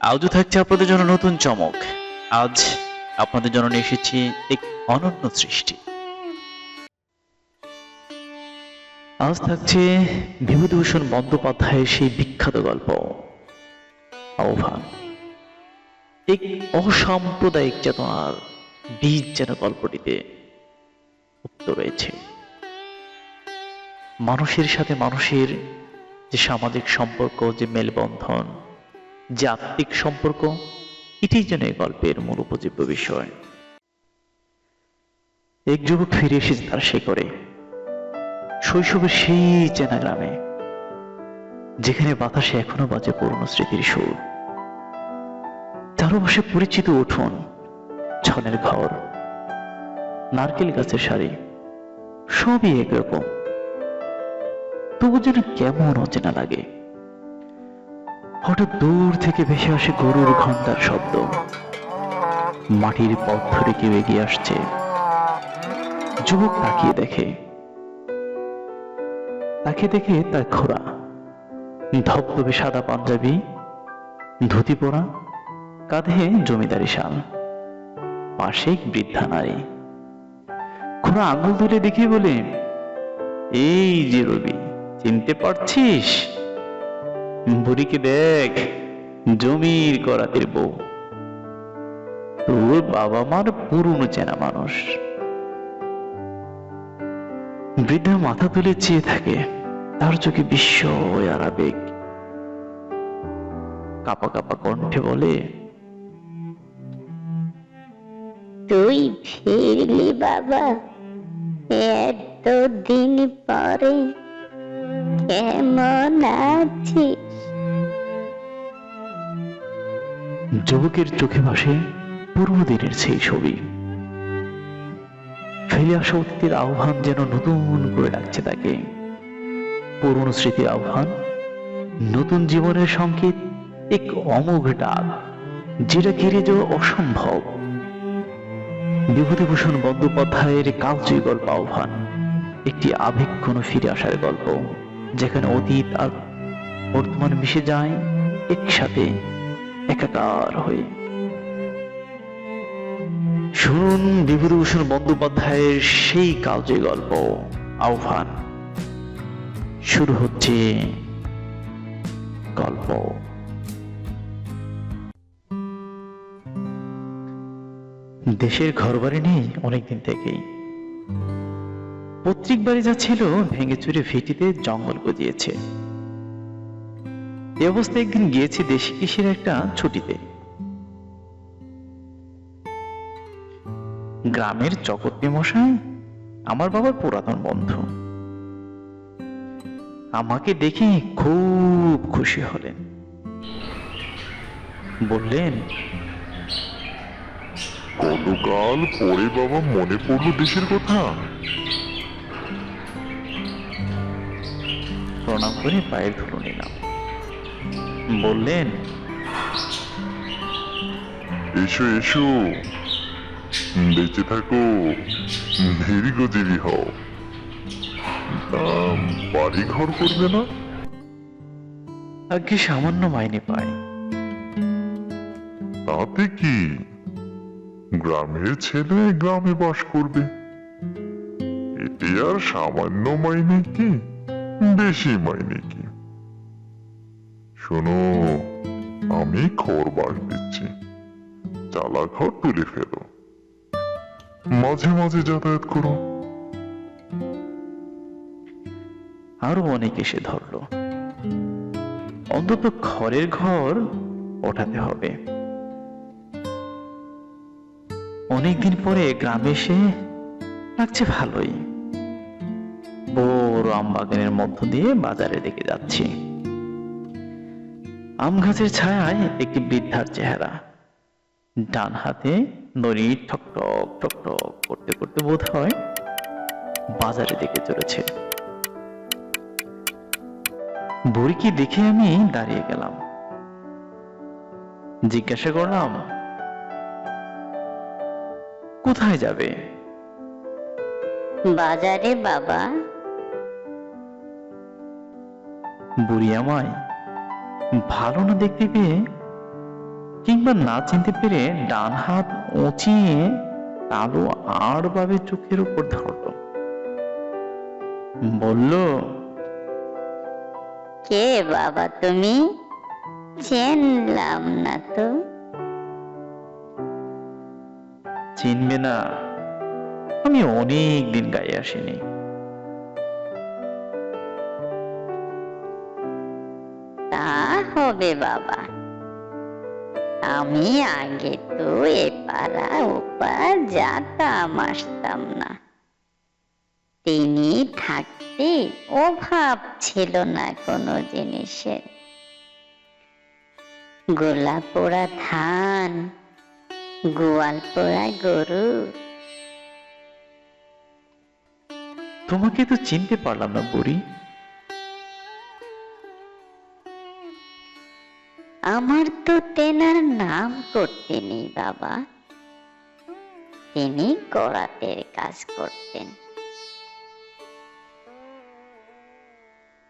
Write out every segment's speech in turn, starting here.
আজও থাকছে আপনাদের জন্য নতুন চমক। আজ আপনাদের জন্য নিয়ে এসেছি এক অনন্য সৃষ্টি। আজ থাকছে বিভূতিভূষণ বন্দ্যোপাধ্যায়ের সেই বিখ্যাত গল্প, আহ্বান। এক অসাম্প্রদায়িক চেতনার বীজ যেন গল্পটিতে উক্ত রয়েছে। মানুষের সাথে মানুষের যে সামাজিক সম্পর্ক, যে মেলবন্ধন আত্মিক সম্পর্ক, এটাই যেন এই গল্পের মূল উপজীব্য বিষয়। এক যুবক ফিরে এসেছে তার শেখরে শৈশবের সেই চেনা গ্রামে যেখানে বাতাসে এখনও বাজে পুরনো স্মৃতির সুর। চারপাশে পরিচিত উঠোন, ছনের ঘর, নারকেল গাছের সারি, সবই একরকম। তবু যেন কেমন অচেনা লাগে। হঠাৎ দূর থেকে ভেসে আসে গরুর ঘণ্টার শব্দ। মাটির পথ ধরে কেউ এগিয়ে আসছে। যুবক তাকিয়ে দেখে। তাকে দেখে তার ঘোড়া ধবধবে সাদা পাঞ্জাবি, ধুতি পরা, কাঁধে জমিদারি শাল। পাশে বৃদ্ধা নারী। ঘোড়া আঙুল ধরে দেখিয়ে বলে, এই যে রবি, চিনতে পারছিস? বুড়িকে দেখ, জমির করাতের বউ। তোর বাবা মার পুরনো চেনা মানুষ। বৃদ্ধা মাথা তুলে চেয়ে থাকে, তার চোখে বিস্ময় আর আবেগ। কাপা কাপা কণ্ঠে বলে, তুই ফিরলি বাবা এত দিন পরে কেমন আছিস? যুবকের চোখে ভাসে পূর্বদিনের সেই ছবি। ফিরে আসা অতীতের আহ্বান যেন নতুন করে ডাকছে তাকে। পুরনো স্মৃতির আহ্বান, নতুন জীবনের সংকেত, এক অমোঘ ডাক, যেটা ঘিরে যাওয়া অসম্ভব। বিভূতিভূষণ বন্দ্যোপাধ্যায়ের কালজয়ী গল্প আহ্বান, একটি আবেগঘন ফিরে আসার গল্প, যেখানে অতীত আর বর্তমান মিশে যায় একসাথে। একাকার হয়ে শুনুন বিভূতিভূষণ বন্দ্যোপাধ্যায়ের সেই কালজয়ী গল্প, আহ্বান। শুরু হচ্ছে গল্প। দেশের ঘরবাড়ি নেই অনেকদিন থেকেই। পৈতৃক বাড়ি যা ছিল ভেঙে চুরে ভিটিতে জঙ্গল গজিয়েছে। এ অবস্থায় একদিন গিয়েছি দেশি কৃষির একটা ছুটিতে। গ্রামের চকতনি মশাই আমার বাবার পুরাতন বন্ধু। আমাকে দেখে খুব খুশি হলেন। বললেন কতকাল পরে বাবা মনে পড়ল দেশের কথা। প্রণাম করে পায়ের ধুলো নিলাম। বললেন এসো এসো। বেঁচে থাকো। দীর্ঘজীবী হও। বাড়ি ঘর করবে না? আগে সামান্য মাইনে পায়। তাতে কি? গ্রামের ছেলে গ্রামে বাস করবে। এতে আর সামান্য মাইনে কি? বেশি মাইনে কি? শোনো, আমি খড় বাস দিচ্ছি। চালা খড় তুলে ফেলো। মাঝে মাঝে যাতায়াত করো। আরও অনেক এসে ধরলো। অন্তত খড়ের ঘর ওঠাতে হবে। অনেকদিন পরে গ্রামে এসে লাগছে ভালোই। বড় আমবাগানের মধ্য দিয়ে বাজারে দিকে যাচ্ছি। আম গাছের ছায়ায় একটি বৃদ্ধার চেহারা। ডান হাতে নড়ি ঠক ঠক ঠক ঠক করতে করতে বোধ হয় বাজারে দিকে চলেছে। বুড়িকে দেখে আমি দাঁড়িয়ে গেলাম। জিজ্ঞাসা করলাম কোথায় যাবে? বাজারে বাবা। বুড়ি আমায় ভালো না দেখতে পেয়ে কিংবা না চিনতে পেরে ডান হাত উঁচিয়ে কালো আর ভাবে চোখের উপর ধরল। বলল কে বাবা তুমি? চেনলাম না তো। চিনবে না। আমি অনেক দিন গায়ে আসিনি। হবে বাবা। আমি আগে তো এ পাড়া ওপার যাতাম আসতাম না। তিনি থাকতে অভাব ছিল না কোনো জিনিসের। গোলা পোড়া ধান, গোয়াল পোড়া গরু। তোমাকে তো চিনতে পারলাম না বুড়ি। আমার তো তেনার নাম করতে নেই বাবা। তিনি করাতের কাজ করতেন।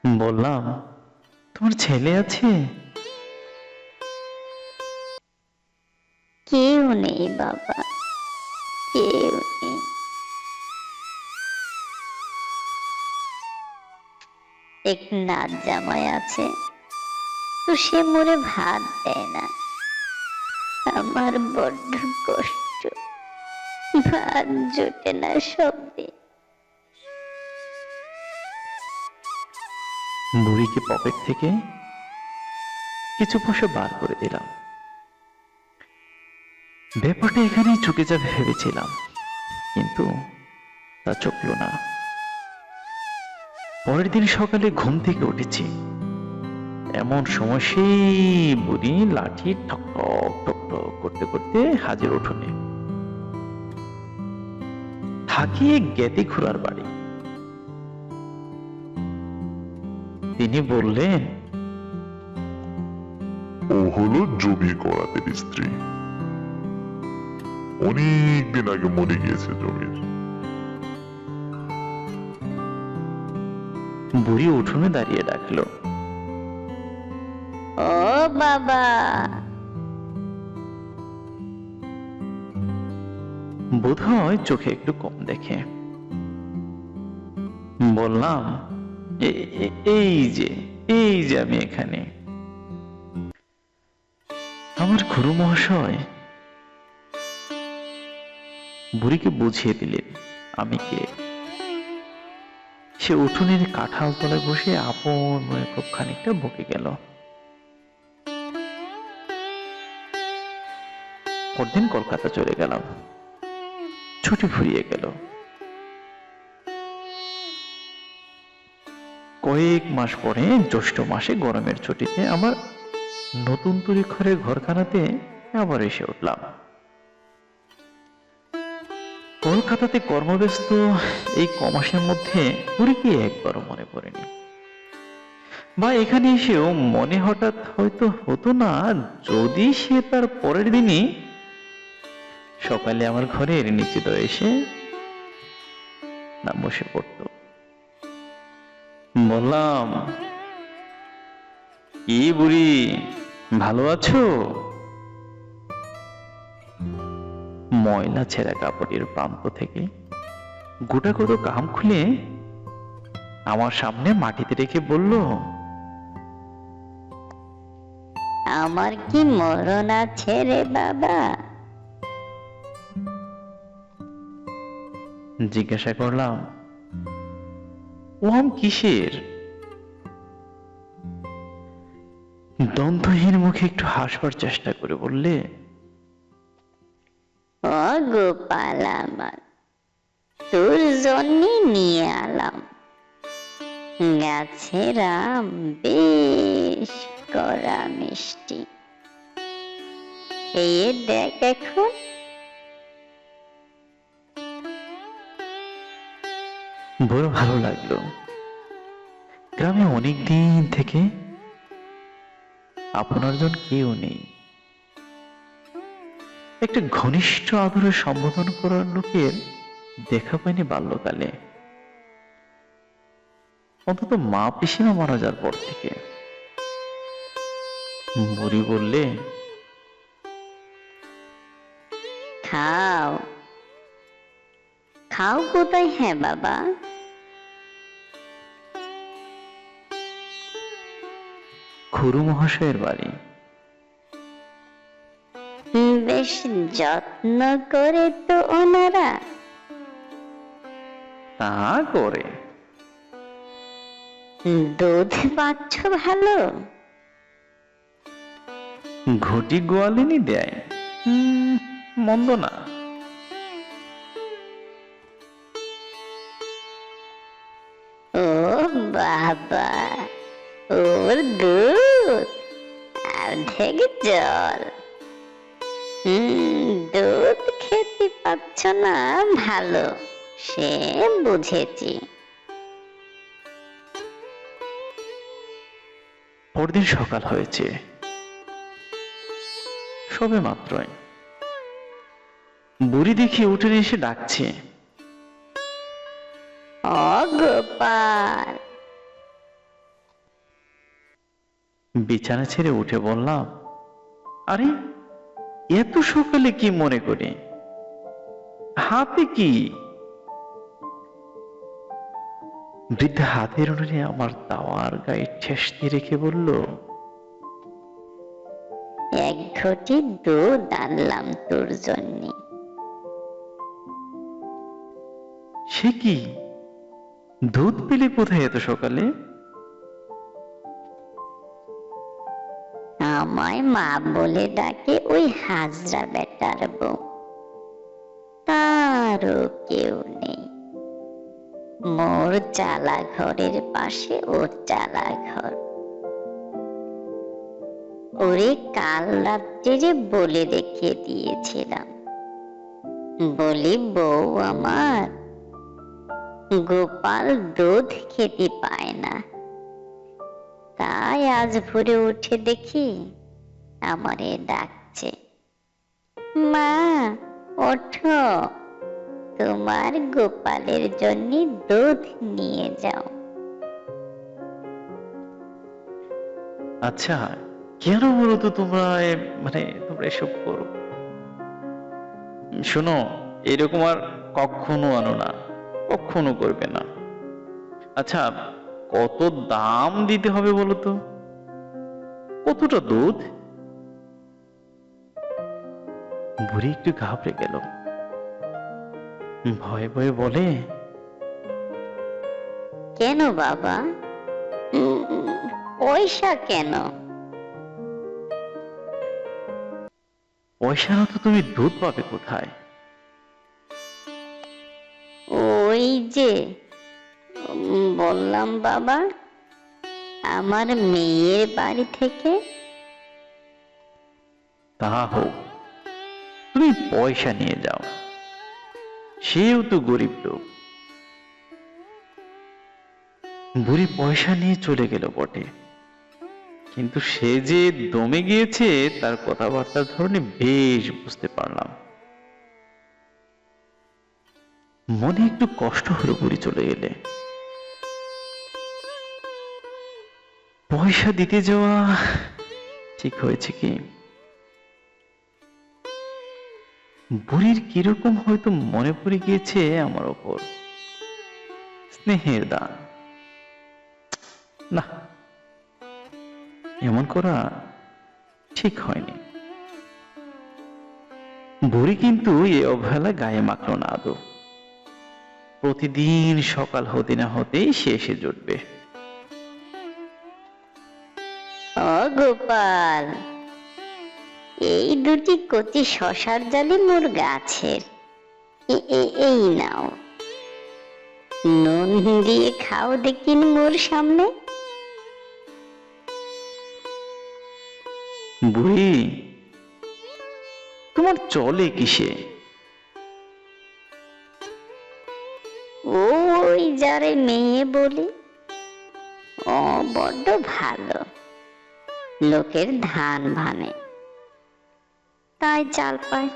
বললাম তোমার ছেলে আছে? কেউ নেই বাবা কেউ নেই। এক নাচ জামাই আছে। তো সে মোরে ভাত দেয় না। আমার বড্ড কষ্ট। ভাত জোটে না শব্দে বুড়িকে পকেট থেকে কিছু পয়সা বার করে দিলাম। ব্যাপারটা এখানেই চুকে যাবে ভেবেছিলাম, কিন্তু তা চুকল না। পরের দিন সকালে ঘুম থেকে উঠেছি। এমন সময় সেই বুড়ি লাঠি ঠক ঠক ঠক করতে করতে হাজির উঠোনে। থাকিয়ে জ্ঞাতি খুড়ার বাড়ি। তিনি বললেন ও হলো জমি করাতের স্ত্রী। অনেক দিন আগে মরে গিয়েছে জমির। বুড়ি উঠোনে দাঁড়িয়ে ডাকলো। ও বাবা। বোধ হয় চোখে একটু কম দেখে। বললাম, "এ- এ- এই যে এই যে আমি এখানে। আমার গুরু মহাশয়, বুড়িকে বুঝিয়ে দিলেন আমি কে। সে উঠোনের কাঁঠাল তলায় বসে আপন মনে খুব খানিকটা বকে গেল। পরদিন কলকাতা চলে গেলাম। ছুটি ফুরিয়ে গেল। কয়েক মাস পরে, জ্যৈষ্ঠ মাসে গরমের ছুটিতে আমার নতুন তৈরি ঘরের ঘরখানাতে আবার এসে উঠলাম। কলকাতাতে কর্মব্যস্ত এই কমাসের মধ্যে পুরীকে একবারও মনে পড়েনি। বা এখানে এসেও মনে হঠাৎ হয়তো হতো না, যদি সে তার পরের দিনই সকালে আমার ঘরের নিচে তো এসে না বসে পড়তো। বললাম, কি বুড়ি, ভালো আছো? ময়লা ছেঁড়া কাপড়ের প্রান্ত থেকে গোটা কত কাম খুলে আমার সামনে মাটিতে রেখে বলল, আমার কি মরণ আছে রে বাবা? জিজ্ঞাসা করলাম ওম কিসের? দন্তহীন মুখে একটু হাসবার চেষ্টা করে বললে, ও গোপাল আমার, তোর জন্য নিয়ে আলাম গাছের আম বেশ কড়া মিষ্টি। খেয়ে দেখ এখন বড় ভালো লাগল। গ্রামে অনেক দিন থেকে আপনার জন কেউ নেই। একটা ঘনিষ্ঠ আদরে সম্বোধন করার লোকের দেখা পাইনি বাল্যকালে। অন্তত মা পিসিমা মারা যাওয়ার পর থেকে। বুড়ি বললে, খাও। খাও কোথায় হ্যাঁ বাবা? খুরু মহাশয়ের বাড়ি। বেশ যত্ন করে তো ওনারা। তা করে। দুধ পাচ্ছ ভালো? ঘটি গোয়ালিনি দেয়। মন্দ না। ও বাবা ওর দুধ অর্ধেক জল। হুম দুধ খেতে পাচ্ছ না? ভালো সে বুঝেছি। পরদিন সকাল হয়েছে। সবে মাত্রই। বুড়ি দেখি উঠে এসে ডাকছে। ও বিছানা ছেড়ে উঠে বললাম আরে এত সকালে কি মনে করে? হাতে কি? বৃদ্ধা হাতের উনুনে আমার তাওয়ার গায়ে ঠেস দিয়ে রেখে বলল এক ঘটি দুধ আনলাম তোর জন্য। সে কি? দুধ পেলে কোথায় এত সকালে? আমায় মা বলে ডাকে ওই হাজরা বেটার বউ। তারও কেউ নেই। মোর চালা ঘরের পাশে ওর চালা ঘর ওরে কাল রাত্রে বলে রেখে দিয়েছিলাম। বলি, বউ আমার, গোপাল দুধ খেতে পায় না। তাই আজ ভোরে উঠে দেখি আমারে ডাকছে। মা, ওঠো। তোমার গোপালের জন্য দুধ নিয়ে যাও। আচ্ছা কেন বলো তো তোমরা মানে তোমরা এসব করো? শোনো, এরকম আর কখনো আনো না। কখনো করবে না। আচ্ছা কত দাম দিতে হবে বলতো? কতটা দুধ? বুড়ি একটু ঘাবড়ে গেল। ভয়ে ভয়ে বলে কেন বাবা? পয়সা কেন? পয়সা না তো তুমি দুধ পাবে কোথায়? ওই যে বললাম, বাবা, আমার মেয়ের বাড়ি থেকে তা হোক, তুমি পয়সা নিয়ে যাও। সেও তো গরিব লোক। বুড়ি পয়সা নিয়ে চলে গেল বটে। কিন্তু সে যে দমে গিয়েছে, তার কথাবার্তার ধরনে বেশ বুঝতে পারলাম। মনে একটু কষ্ট হলো বুড়ি চলে গেলে। পয়সা দিতে যাওয়া ঠিক হয়েছে কি? বুড়ির কীরকম হয়তো মনে পড়ে গিয়েছে আমার ওপর। স্নেহের দান। না, এমন করা ঠিক হয়নি। বুড়ি কিন্তু এ অবহেলা গায়ে মাখলো না আদৌ। প্রতিদিন সকাল হতে না হতেই সে এসে জুটবে। গোপাল। এই দুটি কচি শশার জালি মোর গাছের। এই নাও। নুন দিয়ে খাও দেখিন মোর সামনে। বুড়ি তোমার চলে কিসে? ওই যারে মেয়ে বলি ও বড্ড ভালো। লোকের ধান ভানে। তাই চাল পায়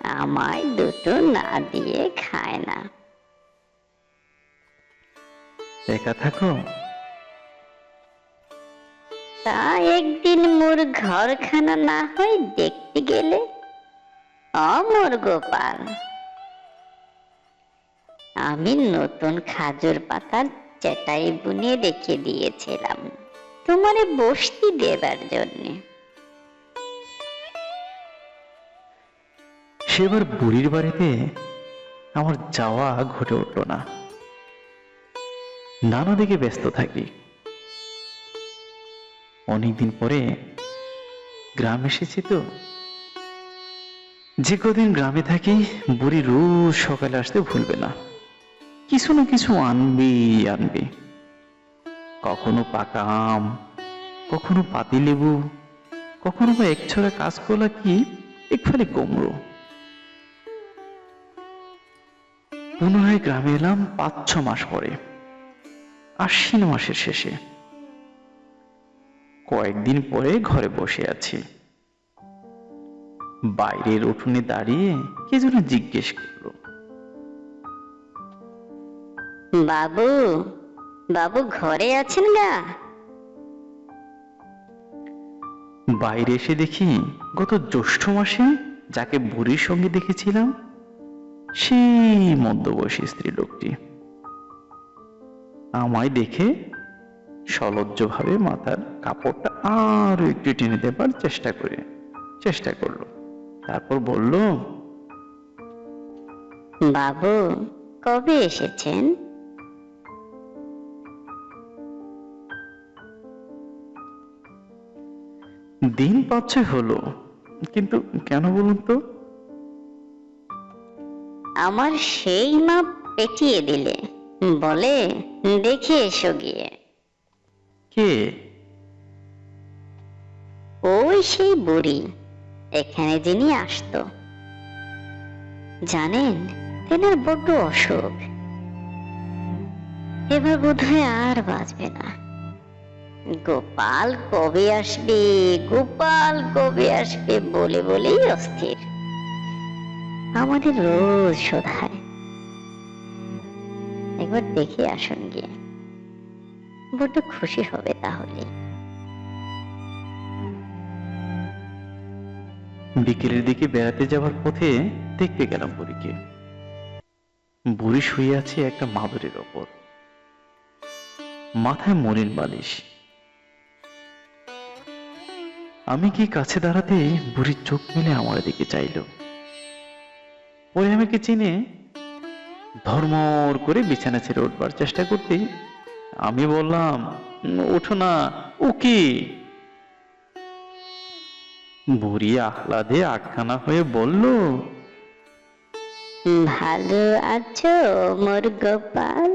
আমায় দুটো না দিয়ে খায় না। একা থাকো। তা একদিন মোর ঘরখানা না হয় দেখতে গেলে অমর গোপাল। আমি নতুন খাজুর পাতার চেটাই বুনে রেখে দিয়েছিলাম। তোমারে বসতি দেবার জন্যে। সেবার বুড়ির বাড়িতে আমার যাওয়া ঘটে উঠল না। নানা দিকে ব্যস্ত থাকি। অনেকদিন পরে গ্রাম এসেছি তো। যে কদিন গ্রামে থাকি, বুড়ি রোজ সকালে আসতে ভুলবে না। কিছু না কিছু আনবি আনবি। কখনো পাকা আম, কখনো পাতি লেবু, কখনো বা এক ছড়া কাঁচকলা কি এক ফালি কুমড়ো পুনরায় গ্রামে এলাম পাঁচ, ছ মাস পরে, আশ্বিন মাসের শেষে। কয়েকদিন পরে ঘরে বসে আছি। বাইরের উঠোনে দাঁড়িয়ে কে যেন জিজ্ঞেস করল। বাবু বাবু ঘরে আছেন গা বাইরে এসে দেখি গত জ্যৈষ্ঠ মাসে যাকে বুড়ির সঙ্গে দেখেছিলাম সেই মধ্যবয়সী স্ত্রী লোকটি আমায় দেখে সলজ্জভাবে মাথার কাপড়টা আরও একটু টেনে দেবার চেষ্টা করে চেষ্টা করল। তারপর বলল বাবু কবে এসেছেন? দিন পাচ্ছে হলো কিন্তু কেন বলুন তো? আমার সেই মাপ পেটিয়ে দিলে বলে দেখে এসো গিয়ে। কে? ওই সেই বুড়ি এখানে যিনি আসতো। জানেন তেনার বড্ড অসুখ। এবার বোধহয় আর বাঁচবে না। গোপাল কবে আসবে? গোপাল কবে আসবে? বলে বলেই অস্থির। আমাদের রোজ শোধায় একবার দেখে আসুন গিয়ে। বড্ড খুশি হবে তাহলে। বিকেলের দিকে বেড়াতে যাওয়ার পথে দেখতে গেলাম বুড়িকে। বুড়ি শুয়ে আছে একটা মাদুরের ওপর। মাথায় মলিন বালিশ। আমি কি কাছে দাঁড়াতে বুড়ির চোখ মেলে আমার দিকে চাইল? পরে আমাকে চিনে ধর্মর করে বিছানা ছেড়ে উঠবার চেষ্টা করতে আমি বললাম, ওঠো না, ও কি? বুড়ি আহ্লাদে আটখানা হয়ে বলল, ভালো আছো মোর গোপাল?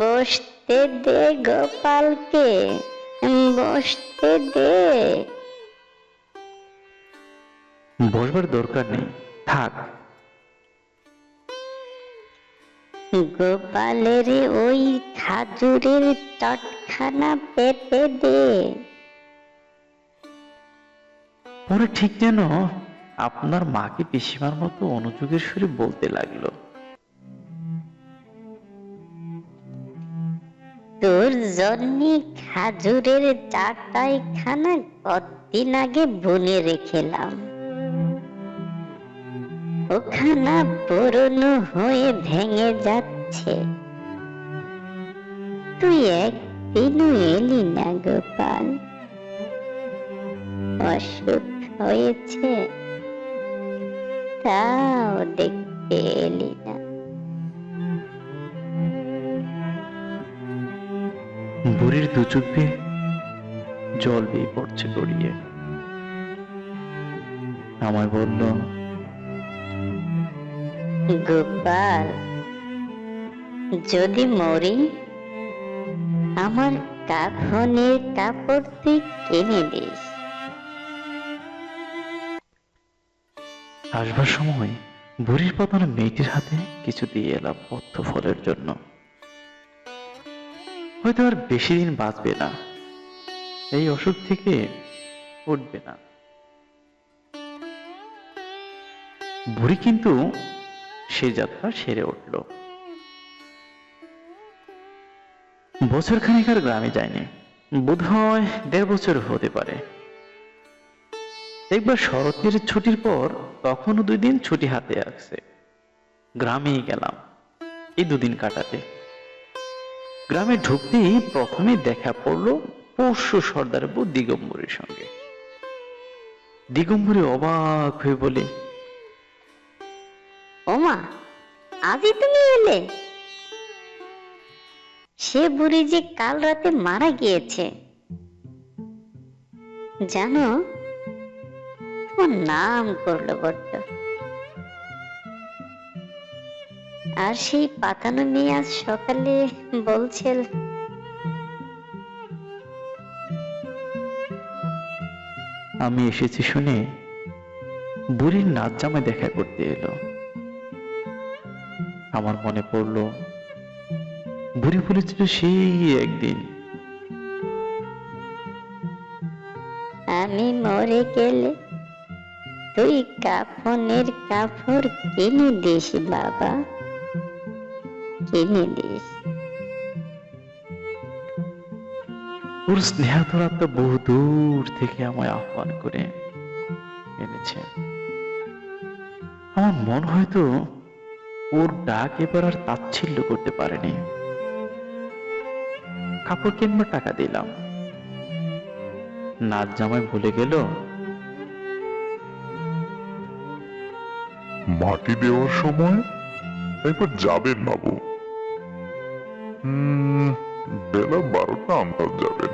বসতে দে গোপালকে। বসতে দে। বসবার দরকার নেই। থাক। গোপালের ওই খাজুরের চটখানা পেতে দে। পরে ঠিক যেন আপনার মাকে পিসিমার মতো অনুযোগের সুরে বলতে লাগল। তোর জন্য খাজুরের চারটাই খানা কতদিন আগে বুনে রেখেলাম। ওখানা পুরনো হয়ে ভেঙে যাচ্ছে। তুই একদিনও এলি না গোপাল। অসুখ হয়েছে, তাও দেখতে এলি না। বুড়ির দু চোখ দিয়ে জল বেয়ে পড়ছে গড়িয়ে। আমায় বলল গোপাল যদি মরি আমার কাফনের কাপড় তুই কিনে দিস। আসবার সময় বুড়ির পাতানো মেয়েটির হাতে কিছু দিয়ে এলাম পথ্য ফলের জন্য। হয়তো আর বেশি দিন বাঁচবে না। এই অসুখ থেকে উঠবে না। বুড়ি কিন্তু সে যাত্রা সেরে উঠল। বছর খানিক আর গ্রামে যায়নি। বোধ হয় দেড় বছর হতে পারে। একবার শরতের ছুটির পর তখনও দুই দিন ছুটি হাতে আসছে। গ্রামেই গেলাম। এই দুদিন কাটাতে। গ্রামে ঢুকতেই প্রথমে দেখা পড়ল পরশু সর্দার বউ দিগম্বরীর সঙ্গে। দিগম্বরী অবাক হয়ে বলে, ওমা, আজই তুমি এলে? সে বুড়ি যে কাল রাতে মারা গিয়েছে। জানো, তোমার নাম করল বড্ড আর সেই পাতানো মেয়ে আজ সকালে বলছে আমি এসেছি শুনে বুড়ির নাচ জামায় দেখা করতে এলো। আমার মনে পড়ল বুড়ি বলেছিল সেই একদিন। আমি মরে গেলে তুই কাফনের কাপড় কিনে দিস বাবা। দিস ওর স্নেহাতরাত্মা বহু দূর থেকে আমায় আহ্বান করে এনেছে। আমার মন হয়তো ওর ডাক এবার আর তাচ্ছিল্য করতে পারেনি। কাপড় কিনবার টাকা দিলাম। নাচ জামাই ভুলে গেল। মাটি দেওয়ার সময় একবার যাবেন বাবু। বেলা বারোটা আন্দাজ যাবেন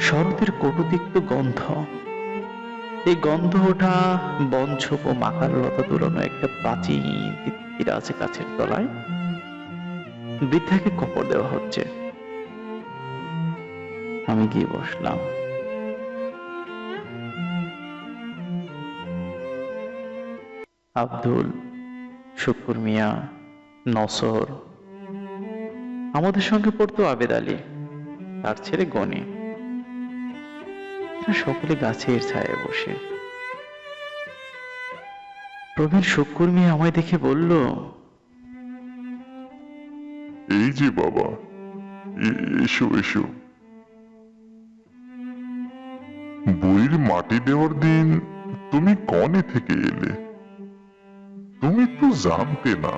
শরতের কটুতিক্ত গন্ধ। এই গন্ধ ওঠা বনঝোপ ও মাকার লতা দুলানো একটা প্রাচীন আছে গাছের তলায়। বৃদ্ধাকে কপর দেওয়া হচ্ছে। আমি গিয়ে বসলাম। আব্দুল শুকুর মিয়া, নসর। আমাদের সঙ্গে পড়তো আবেদ আলী, তার ছেলে গনি। সকলে গাছের ছায়ায় বসে। প্রবীণ শুক্কুর মেয়ে আমায় দেখে বলল, এই যে বাবা এসো এসো। বইয়ের মাটি দেওয়ার দিন তুমি কনে থেকে এলে? তুমি তো জানতে না।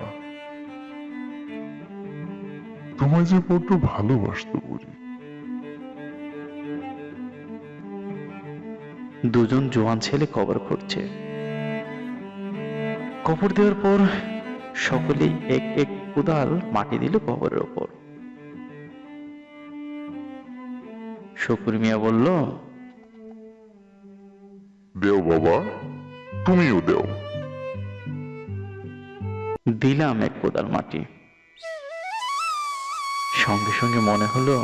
তোমায় যে বড্ড ভালোবাসতো বুড়ি দুজন জোয়ান ছেলে কবর করছে কবর দেওয়ার পর সকলেই এক এক কোদাল মাটি দিল কবরের ওপর শুকুর মিয়া বলল দেও বাবা তুমিও দেও। দিলাম এক কোদাল মাটি। সঙ্গে সঙ্গে মনে হলো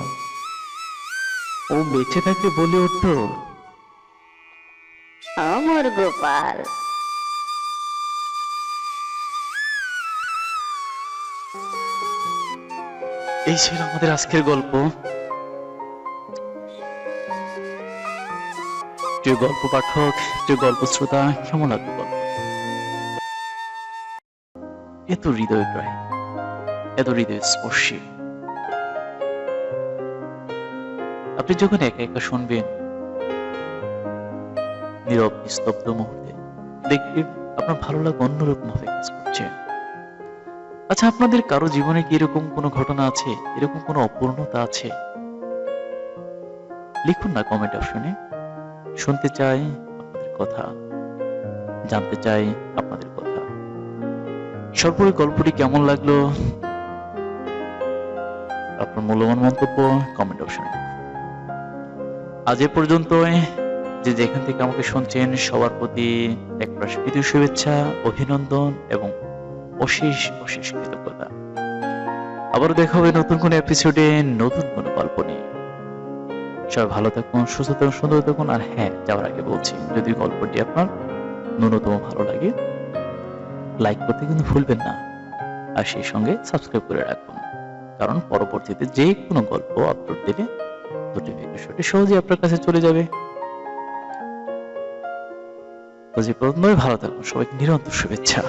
ও বেঁচে থাকে বলে উঠতো আমার গোপাল। এই ছিল আমাদের আজকের গল্প। প্রিয় গল্প পাঠক প্রিয় গল্প শ্রোতা কেমন লাগল গল্প এত হৃদয় প্রায়, এত হৃদয় স্পর্শী। আপনি যখন একা একা শুনবেন, নীরব, নিস্তব্ধ মুহূর্তে দেখবেন আপনার ভালো লাগা অন্যরকম ভাবে কাজ করছে। আচ্ছা আপনাদের কারও জীবনে কি এরকম কোনো ঘটনা আছে? এরকম কোনো অপূর্ণতা আছে? লিখুন না কমেন্ট অপশনে শুনতে চাই আপনাদের কথা, জানতে চাই আপনাদের সর্বোপরি গল্পটি কেমন লাগল? আপনার মূল্যবান মন্তব্য কমেন্ট অপশনে আজ এ পর্যন্তই। যে যেখান থেকে আমাকে শুনছেন, সবার প্রতি এক প্রস্ফীত শুভেচ্ছা, অভিনন্দন এবং অশেষ অশেষ কৃতজ্ঞতা। আবারও দেখা হবে নতুন কোনো এপিসোডে নতুন কোনো গল্প নিয়ে। সবাই ভালো থাকুন, সুস্থ থাকুন, সুন্দর থাকুন, আর হ্যাঁ যাওয়ার আগে বলছি, যদি গল্পটি আপনার ন্যূনতম ভালো লাগে লাইক করতে কিন্তু ভুলবেন না। আর সেই সঙ্গে সাবস্ক্রাইব করে রাখুন। কারণ পরবর্তীতে যে কোনো গল্প আপলোড দিলে নোটিফিকেশনটি সহজেই আপনার কাছে চলে যাবে। তো ভালো থাকুন। সবাইকে নিরন্তর শুভেচ্ছা।